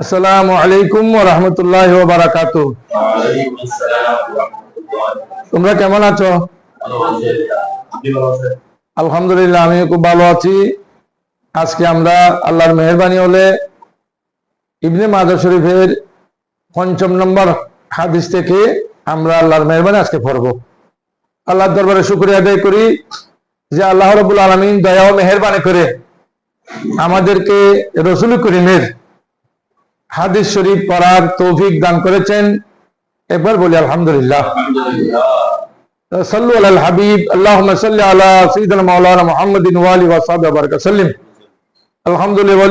আসসালামু আলাইকুম ওয়া রাহমাতুল্লাহি ওয়া আসসালাম তোমরা কেমন আছো? আলহামদুলিল্লাহ, আমিও খুব ভালো আছি। আজকে আমরা আল্লাহর মেহেরবানি হলে ইবনে মাদা শরীফের পঞ্চম নম্বর হাদিস থেকে আমরা আল্লাহর মেহরবানি আজকে পড়ব। আল্লাহর দরবারে শুক্রিয়া আদায় করি যে আল্লাহ রবুল আলমিন দয়া ও মেহরবানি করে আমাদেরকে রসুল করিমের হাদিস শরীফ পড়ার তৌফিক দান করেছেন। একবার বলি, আলহামদুলিল্লাহ। সাল্লু আল হাবিব আল্লাহ সাল্লি আলা সঈদান মাওলানা সাল্লিম। আলহামদুলিল্লাহ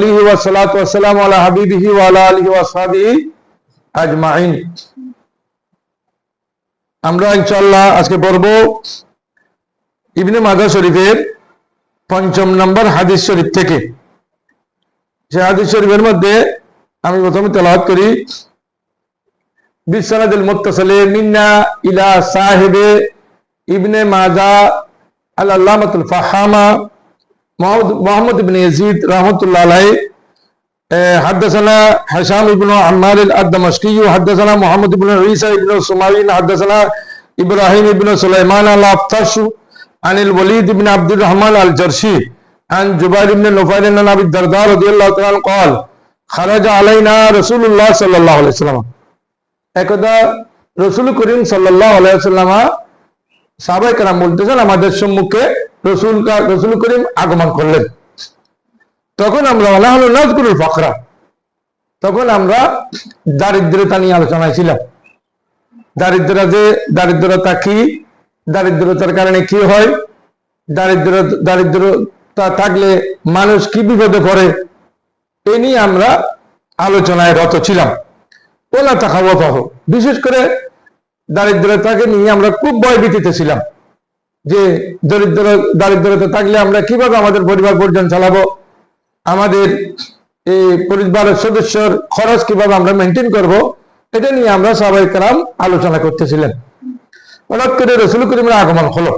আমরা ইনশাআল্লাহ আজকে পড়ব ইবনে মাদা শরীফের পঞ্চম নম্বর হাদিস শরীফ থেকে। যে হাদিস শরীফের মধ্যে আমি প্রথমে তেলাওয়াত করি بالسند المتصل منا إلى صاحب ابن ماجه العلامة الفحامة محمد بن يزيد رحمة الله عليه آه، حدثنا هشام بن عمار الدمشقي حدثنا محمد بن عيسى بن سماوين حدثنا إبراهيم بن سليمان الأفتش عن الوليد بن عبد الرحمن الجرشي عن جبير بن نفيل عن أبي الدرداء رضي الله تعالى عنه قال খারাজা আলাইসাল্লাম রসুল করিম বলতেছেন, আমাদের সম্মুখে রসুল রসুল করিম আগমন করলেন। তখন আমরা আল্লাহ নাজগুরুল ফখরা তখন আমরা দারিদ্রতা নিয়ে আলোচনায় ছিলাম। দারিদ্রতা যে, দারিদ্রতা কি? দারিদ্রতার কারণে কি হয়? দারিদ্র, দারিদ্রতা থাকলে মানুষ কি বিপদে পড়ে? এ নিয়ে আমরা আলোচনায় রত ছিলাম। ওলা তাকাওয়া পাহ বিশেষ করে দারিদ্রতাকে নিয়ে আমরা খুব ভয়ভীতিতে ছিলাম যে দরিদ্র দারিদ্রতা থাকলে আমরা কীভাবে আমাদের পরিবার পর্যন্ত চালাবো, আমাদের এই পরিবারের সদস্যর খরচ কীভাবে আমরা মেনটেন করব, এটা নিয়ে আমরা সবাই কালাম আলোচনা করতেছিলেন। হঠাৎ করে রসুল করিমের আগমন হলো।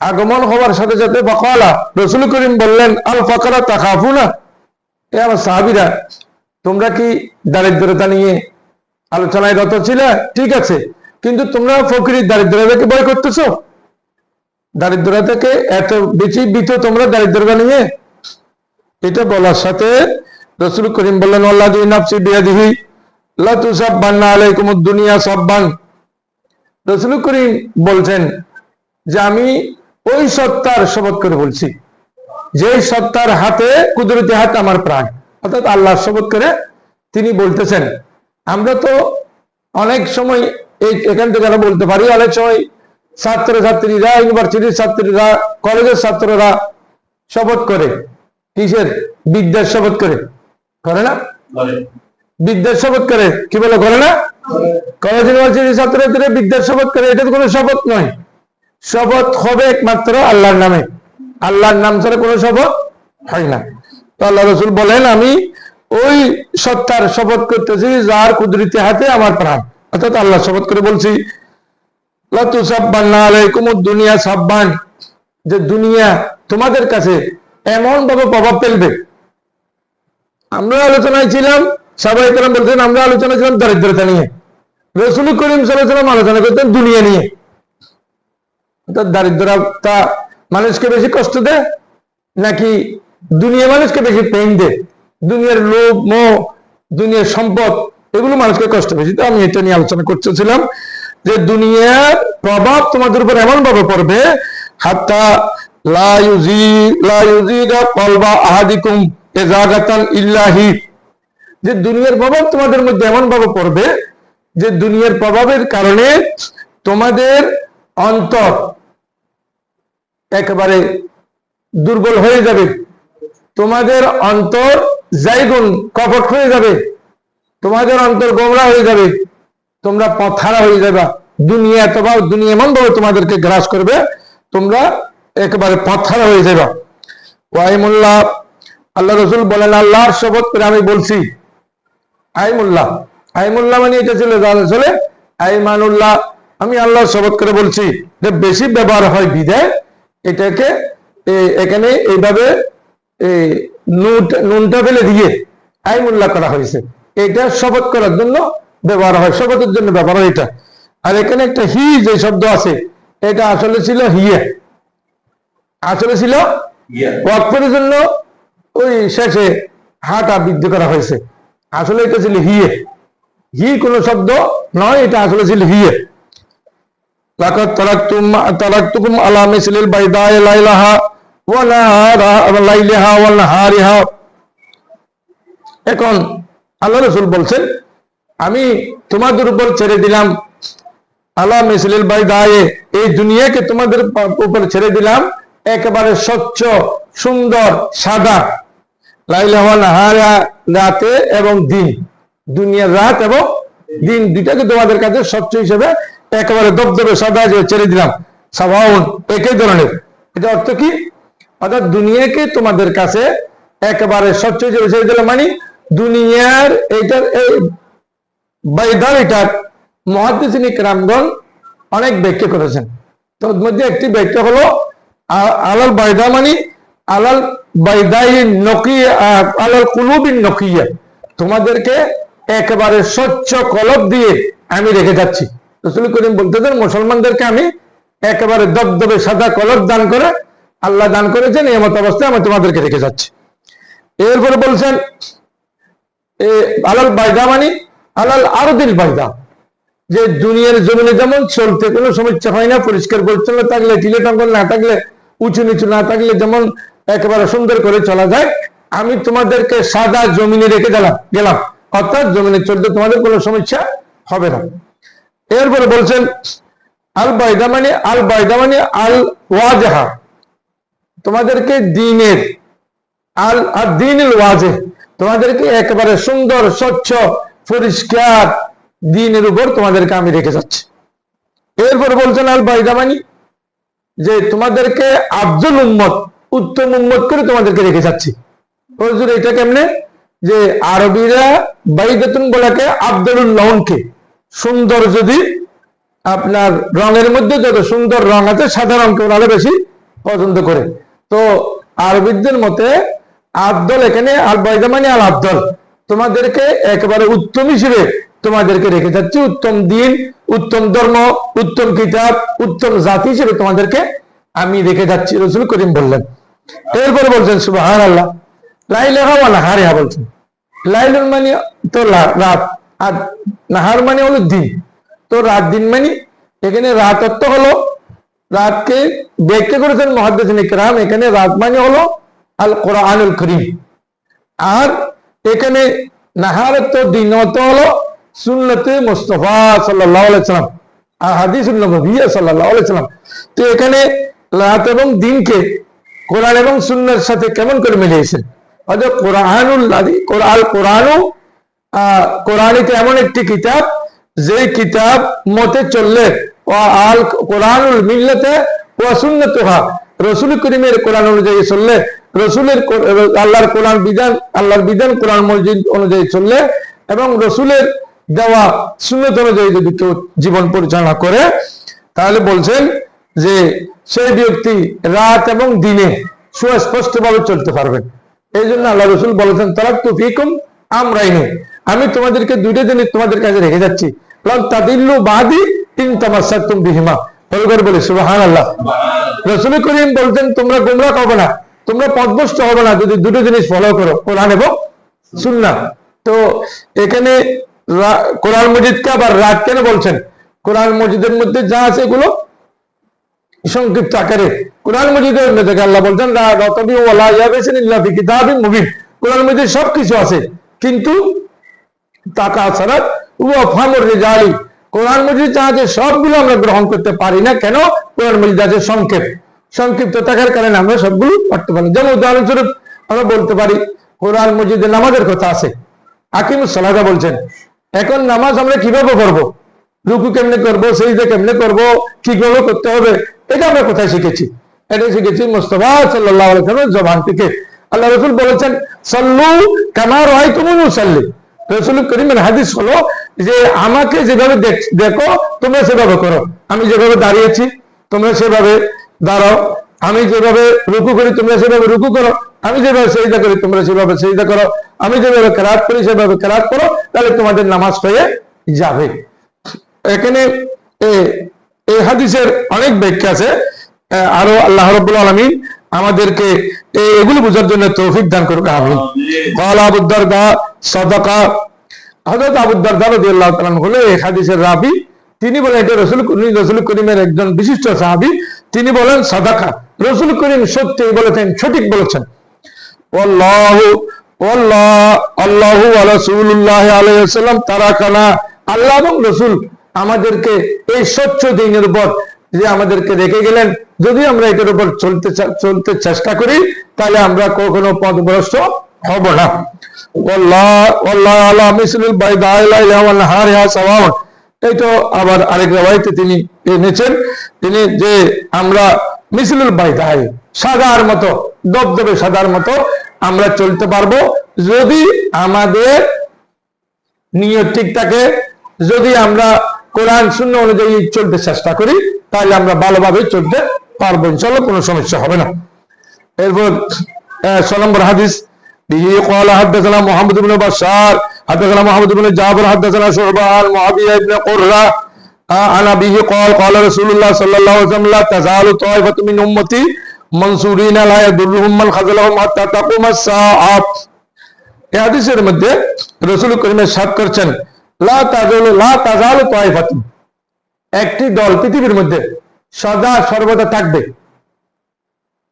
আগমন হওয়ার সাথে সাথে বকালা রসুল করিম বললেন আল ফকরা তাকাফু না এ আমার সাহাবিরা, তোমরা কি দারিদ্রতা নিয়ে আলোচনায় রত ছিলে? ঠিক আছে। কিন্তু তোমরা ফকিরির দারিদ্রতাকে ভয় করতেছো? দারিদ্রতাকে এত বেশি বিত তোমরা দারিদ্রতা নিয়ে? এটা বলার সাথে রসুল করিম বললেন, আল্লাহ নাফসি বিয়াদিহি লাতু সাব্বান্না আলাইকুম দুনিয়া সাব্বান। রসুল করিম বলছেন যে, আমি ওই সত্তার শপথ করে বলছি। যে সত্তার হাতে কুদরতি হাত আমার প্রাণ। অর্থাৎ আল্লাহ শপথ করে তিনি বলতেছেন আমরা তো অনেক সময় এই এখান থেকে আমরা বলতে পারি অনেক সময় ছাত্র ছাত্রীরা ইউনিভার্সিটির ছাত্রীরা কলেজের ছাত্ররা শপথ করে কিসের? বিদ্যার শপথ করে। করে না। বিদ্যার শপথ করে। কি বলে করে না? কলেজ ইউনিভার্সিটির ছাত্রছাত্রীরা বিদ্যার শপথ করে। এটা তো কোনো শপথ নয়। শপথ হবে একমাত্র আল্লাহর নামে। আল্লাহর নাম ছাড়া কোনো শপথ হয় না। তো আল্লাহ রসুল বলেন, আমি ওই সত্তার শপথ করতেছি যার কুদরতি হাতে আমার প্রাণ। অর্থাৎ আল্লাহ শপথ করে বলছি দুনিয়া সাব্বান। যে দুনিয়া তোমাদের কাছে এমন ভাবে প্রভাব ফেলবে। আমরা আলোচনায় ছিলাম সবাই কালাম বলছেন আমরা আলোচনা ছিলাম দারিদ্রতা নিয়ে। রসুল করিম সাল্লাম আলোচনা করতেন দুনিয়া নিয়ে। দারিদ্রতা মানুষকে বেশি কষ্ট দেয় নাকি দুনিয়া মানুষকে বেশি পেন দেয়? দুনিয়ার লোভ, মোহ, দুনিয়ার সম্পদ, এগুলো মানুষকে কষ্ট বেশি তো আমি এটা নিয়ে আলোচনা করতেছিলাম যে দুনিয়ার প্রভাব তোমাদের উপর এমন ভাবে পড়বে, হাত্তা ইল্লাহি। যে দুনিয়ার প্রভাব তোমাদের মধ্যে এমন ভাবে পড়বে যে দুনিয়ার প্রভাবের কারণে তোমাদের অন্তর একেবারে দুর্বল হয়ে যাবে। তোমাদের অন্তর জাইগুন কপট হয়ে যাবে। তোমাদের অন্তর গোমরা হয়ে যাবে। তোমরা পথারা হয়ে যাবে। দুনিয়া অথবা দুনিয়া এমন ভাবে তোমাদেরকে গ্রাস করবে। তোমরা একেবারে পথারা হয়ে যাবে। ওয়াইমুল্লাহ, আল্লাহ রসুল বলেন, আল্লাহর শপথ করে আমি বলছি, আইমুল্লাহ আইমুল্লাহ মানে এটা ছিল চলে, আইমানুল্লাহ, আমি আল্লাহর শপথ করে বলছি যে বেশি ব্যবহার হয় বিদায় এটাকে এখানে এইভাবে নুনটা ফেলে দিয়ে আইমুল্লাহ করা হয়েছে। এটা শপথ করার জন্য ব্যবহার হয় শপথের জন্য ব্যবহার হয় এটা। আর এখানে একটা হি যে শব্দ আছে এটা আসলে ছিল হিয়ে। আসলে ছিল ওয়াকফের জন্য ওই শেষে হাটা বৃদ্ধি করা হয়েছে। আসলে এটা ছিল হিয়ে। হি কোন শব্দ নয় এটা আসলে ছিল হিয়ে। লাকাত তারাকতুম তারাকতুকুম আলা মিসলিল লাইলাহা ওয়া নাহারা লাইলাহা ওয়া নাহারিহা এখন আল্লাহ রাসূল বলছেন, আমি তোমাদের উপর ছেড়ে দিলাম আল্লাহ মিসলিল বাইদায়ে। এই দুনিয়াকে তোমাদের উপর ছেড়ে দিলাম একেবারে স্বচ্ছ, সুন্দর, সাদা। লাইলাহা নাহারা রাতে এবং দিন। দুনিয়ার রাত এবং দিন দুইটাকে তোমাদের কাছে স্বচ্ছ হিসেবে একেবারে দবদবে সাদা যে ছেড়ে দিলাম। সাবাউন একই ধরনের। এটা অর্থ কি? অর্থাৎ দুনিয়াকে তোমাদের কাছে একেবারে স্বচ্ছ হিসেবে ছেড়ে দিলাম মানে দুনিয়ার এইটার এই বাইদার এটার মহাদিসিন রামগণ অনেক ব্যাখ্যা করেছেন। তোর মধ্যে একটি ব্যাখ্যা হলো আলাল বাইদা মানে আলাল বাইদাই নকিয়া, আলাল কুলুবিন নকিয়া। তোমাদেরকে একেবারে স্বচ্ছ কলব দিয়ে আমি রেখে যাচ্ছি। রসুল করিম বলতেছেন মুসলমানদেরকে আমি একেবারে দবদবে সাদা কলব দান করে আল্লাহ দান করেছেন এই মত অবস্থায় আমি তোমাদেরকে রেখে যাচ্ছি। এরপরে বলছেন আলাল বাইদা মানে আলাল আরদিল বাইদা। যে দুনিয়ার জমিনে যেমন চলতে কোনো সমস্যা হয় না, পরিষ্কার পরিচ্ছন্ন থাকলে, টিলে টঙ্গল না থাকলে, উঁচু নিচু না থাকলে যেমন একেবারে সুন্দর করে চলা যায়, আমি তোমাদেরকে সাদা জমিনে রেখে দিলাম গেলাম। অর্থাৎ জমিনে চলতে তোমাদের কোনো সমস্যা হবে না। এরপরে বলছেন আল বাইদা মানে আল বাইদা মানে আল ওয়াজাহা তোমাদেরকে দিনের, আল আর দিনুল ওয়াজে তোমাদেরকে একেবারে সুন্দর, স্বচ্ছ, পরিষ্কার দিনের উপর তোমাদেরকে আমি রেখে যাচ্ছি। এরপর বলছেন আল বাইদা বাইদামানি যে তোমাদেরকে আব্দুল উম্মত, উত্তম উম্মত করে তোমাদেরকে রেখে যাচ্ছি। এটা কেমনে? যে আরবিরা বাইদাতুন বলাকে আব্দুল লহনকে সুন্দর যদি আপনার রঙের মধ্যে যত সুন্দর রং আছে সাদা রঙকে ওনারা বেশি পছন্দ করে। তো আরবিদের মতে আব্দল এখানে আল বৈদামানি আল আব্দল তোমাদেরকে একেবারে উত্তম হিসেবে তোমাদেরকে রেখে যাচ্ছি। উত্তম দিন, উত্তম ধর্ম, উত্তম কিতাব, উত্তম জাতি হিসেবে তোমাদেরকে আমি রেখে যাচ্ছি, রসুল করিম বললেন। এরপরে বলছেন সুবাহান আল্লাহ লাইলেহা ওয়া নাহারিহা বলছেন। লাইলুল মানে তো রাত। আর নাহার মানে হলো দিন। তো রাত দিন মানে এখানে রাত অর্থ হলো রাতকে ব্যাখ্যা করেছেন মহাদ্দেশ ইকরাম এখানে রাত মানে হলো আল কোরআনুল করিম। আর এখানে নাহার নাহারত দিন অর্থ হলো সুন্নতে মুস্তফা সাল্লাহ আলাইসালাম আর হাদিসুল নবীয়া সাল্লাহ আলাইসালাম তো এখানে রাত এবং দিনকে কোরআন এবং সুন্নার সাথে কেমন করে মিলিয়েছেন? অর্থাৎ কোরআনুল কোরআন কোরআনও আহ, কোরআনিতে এমন একটি কিতাব যে কিতাব মতে চললে, ও আল কোরআনুল মিল্লাতে ও সুন্নতহা, রসুল করিমের কোরআন অনুযায়ী চললে, রসুলের আল্লাহর কোরআন বিধান, আল্লাহর বিধান কোরআন মসজিদ অনুযায়ী চললে এবং রসুলের দেওয়া অনুযায়ী যদি কেউ জীবন পরিচালনা করে, তাহলে বলছেন যে সেই ব্যক্তি রাত এবং দিনে সুস্পষ্ট ভাবে চলতে পারবেন। এই জন্য আল্লাহ রসুল বলেছেন তারা তো ফিকুম আমরাই নেই আমি তোমাদেরকে দুইটা জিনিস তোমাদের কাছে রেখে যাচ্ছি। তাদিল্লু বাদি তিন তামাসাতুম বিহিমা। বলবার বলে সুবহান আল্লাহ রসুল করিম বলতেন তোমরা গোমরা হবে না তোমরা পদভস্ত হবে না যদি দুটো জিনিস ফলো করো কোরআন এবং সুন্নাহ। তো এখানে কোরআন মজিদকে আবার রাত কেন বলছেন? কোরআন মজিদের মধ্যে যা আছে এগুলো সংক্ষিপ্ত আকারে। কোরআন মজিদের থেকে আল্লাহ বলছেন রতবি ওয়ালা ইয়াবিসিন ইল্লা ফি কিতাবিন মুবিন। কোরআন মজিদে সবকিছু আছে কিন্তু টাকা ছাড়া ও ফামর কোরআন মজিদ আছে সবগুলো আমরা গ্রহণ করতে পারি না। কেন? কোরআন মজিদ আছে সংক্ষেপ। সংক্ষিপ্ত থাকার কারণে আমরা সবগুলো পড়তে পারি যেমন উদাহরণস্বরূপ আমরা বলতে পারি, কোরআন মজিদে নামাজের কথা আছে। হাকিম সালাদা বলছেন, এখন নামাজ আমরা কীভাবে করব রুকু কেমনে করব? সেইদে কেমনে করব? কীভাবে করতে হবে? এটা আমরা কোথায় শিখেছি? এটা শিখেছি মোস্তফা সাল্লাহ জবান থেকে। আল্লাহ রসুল বলেছেন, সল্লু কামার হয় তুমি মুসাল্লি। রসুল করিমের হাদিস হলো যে, আমাকে যেভাবে দেখ- তোমরা সেভাবে করো। আমি যেভাবে দাঁড়িয়েছি, তোমরা সেভাবে দাঁড়াও। আমি যেভাবে রুকু করি, তোমরা সেভাবে রুকু করো। আমি যেভাবে সেজদা করি, তোমরা সেভাবে সেজদা করো। আমি যেভাবে কেরাত করি, সেভাবে কেরাত করো। তাহলে তোমাদের নামাজ হয়ে যাবে। এখানে এই হাদিসের অনেক ব্যাখ্যা আছে। আরও আল্লাহ রব্বুল আলমিন আমাদেরকে এগুলো বোঝার জন্য তৌফিক দান করবে আমি কল আবুদ্দারদা সদকা। হজরত আবুদ্দার দা রবি আল্লাহ হলো এই হাদিসের রাবি। তিনি বলেন এটা রসুল রসুল করিমের একজন বিশিষ্ট সাহাবি। তিনি বলেন সাদাকা। রসুল করিম সত্যি বলেছেন সঠিক বলেছেন। আল্লাহ এবং রসুল আমাদেরকে এই স্বচ্ছ দিনের উপর যে আমাদেরকে রেখে গেলেন, যদি আমরা এটার উপর চলতে চলতে চেষ্টা করি, তাহলে আমরা কখনো পথভ্রষ্ট হব না। এই তো আবার আরেক রাবাইতে তিনি এনেছেন। তিনি যে আমরা মিসলুল বাইদাই, সাদার মতো, দবদবে সাদার মতো আমরা চলতে পারব যদি আমাদের নিয়ত ঠিক থাকে। যদি আমরা কোরআন শূন্য অনুযায়ী চলতে চেষ্টা করি তাহলে আমরা ভালোভাবে চলতে পারবো ইনশাল্লাহ কোনো সমস্যা হবে না এরপর আহ, ছ নম্বর হাদিস به قال حدثنا محمد بن بشار حدثنا محمد بن جابر حدثنا شعبة عن معاوية بن قرة آه، عن أبيه قال قال رسول الله صلى الله عليه وسلم لا تزال طائفة من أمتي منصورين لا يضرهم من خذلهم حتى تقوم الساعة এই হাদিসের মধ্যে রসুল করিমের সাত করছেন একটি দল পৃথিবীর মধ্যে সদা সর্বদা থাকবে।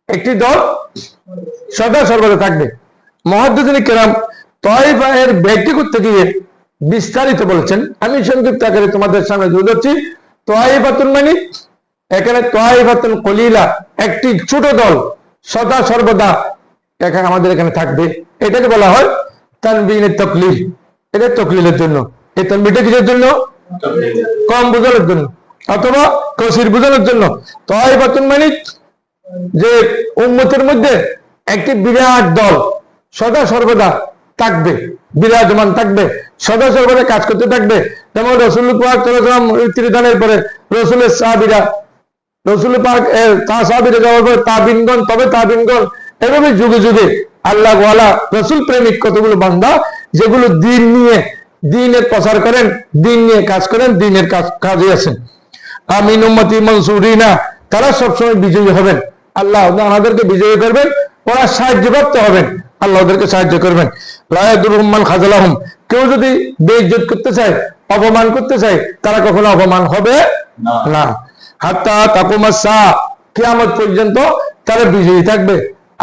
একটি দল সদা সর্বদা থাকবে। মহাদ্দিন কেরাম তয়ফা এর ব্যক্তি করতে গিয়ে বিস্তারিত বলেছেন। আমি সংক্ষিপ্ত আকারে তোমাদের সামনে তুলে ধরছি। তয়ফাতুন মানে এখানে তয়ফাতুন কলিলা, একটি ছোট দল সদা সর্বদা এখানে আমাদের এখানে থাকবে। এটাকে বলা হয় তানবিনের তকলিল। এটা তকলিলের জন্য। এই তানবিটা কিসের জন্য? কম বোঝানোর জন্য, অথবা কসির বোঝানোর জন্য। তয়ফাতুন মানে যে উম্মতের মধ্যে একটি বিরাট দল সদা সর্বদা থাকবে, বিরাজমান থাকবে, সদা সর্বদা কাজ করতে থাকবে। যেমন রসুল পাক সাল্লাল্লাহু ত্রিদানের পরে রসুলের সাহাবীরা, রসুল এর তা সাহাবীরা যাওয়ার পরে তাবিনগণ, তবে তাবিনগণ, এভাবে যুগে যুগে আল্লাহ রসুল প্রেমিক কতগুলো বান্দা, যেগুলো দিন নিয়ে দিনের প্রচার করেন দিন নিয়ে কাজ করেন দিনের কাজ কাজে আছেন। আমিন উম্মতি মনসুরিনা তারা সবসময় বিজয়ী হবেন। আল্লাহ আমাদেরকে বিজয়ী করবেন ওরা সাহায্য করতে হবেন। আল্লাহ ওদেরকে সাহায্য করবেন। লায়াদুর রহমান খাজালাহম কেউ যদি বেইজ্জত করতে চায় অপমান করতে চায় তারা কখনো অপমান হবে না। হাত্তা তাকুমাসা কিয়ামত পর্যন্ত তারা বিজয়ী থাকবে।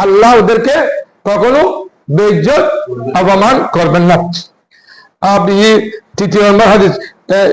আল্লাহ ওদেরকে কখনো বেইজ্জত অপমান করবেন না। আপনি তৃতীয় নম্বর হাদিস আহ,